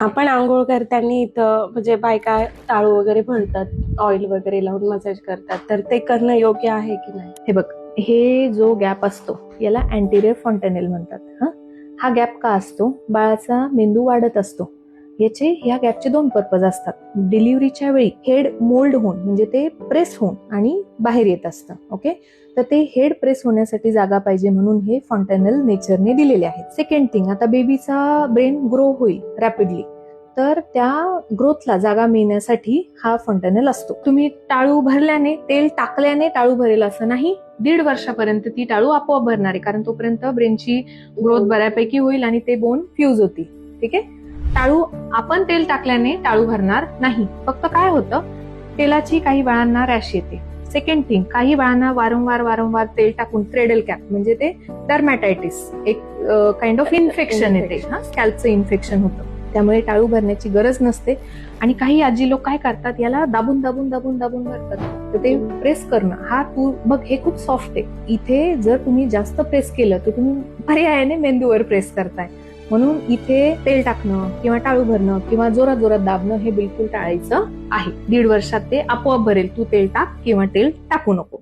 आपण आंघोळ करताना इथं म्हणजे बायका टाळू वगैरे भरतात ऑइल वगैरे लावून मसाज करतात. तर ते करणं योग्य आहे की नाही? हे बघ हे जो गॅप असतो याला अँटेरियर फॉन्टेनेल म्हणतात हा? हा गॅप का असतो? बाळाचा मेंदू वाढत असतो. याचे ह्या गॅपचे दोन पर्पज असतात. डिलिव्हरीच्या वेळी हेड मोल्ड होऊन म्हणजे ते प्रेस होऊन आणि बाहेर येत असतं ओके तर ते हेड प्रेस होण्यासाठी जागा पाहिजे म्हणून हे फॉन्टेनल नेचरने दिलेले आहेत. सेकंड थिंग आता बेबीचा ब्रेन ग्रो होईल रॅपिडली तर त्या ग्रोथला जागा मिळण्यासाठी हा फॉन्टेनल असतो. तुम्ही टाळू भरल्याने तेल टाकल्याने टाळू भरेल असं नाही. दीड वर्षापर्यंत ती टाळू आपोआप भरणार आहे कारण तोपर्यंत ब्रेनची ग्रोथ बऱ्यापैकी होईल आणि ते बोन फ्यूज होतील ठीक आहे? टाळू आपण तेल टाकल्याने टाळू भरणार नाही. फक्त काय होतं? तेलाची काही बाळांना रॅश येते. सेकंड थिंग काही बाळांना वारंवार वारंवार तेल टाकून क्रेडल कॅप म्हणजे ते डर्मॅटायटिस एक काइंड ऑफ इन्फेक्शन येते. हा स्कॅल्पचं इन्फेक्शन होतं. त्यामुळे टाळू भरण्याची गरज नसते. आणि काही आजी लोक काय करतात? याला दाबून दाबून दाबून दाबून भरतात. तर ते प्रेस करणं. हा तू बघ हे खूप सॉफ्ट आहे. इथे जर तुम्ही जास्त प्रेस केलं तर तुम्ही पर्यायाने मेंदूवर प्रेस करताय. म्हणून इथे तेल टाकणं किंवा टाळू भरणं किंवा जोरात जोरात दाबणं हे बिलकुल टाळायचं आहे. दीड वर्षात ते आपोआप भरेल. तू तेल टाक किंवा तेल टाकू नको.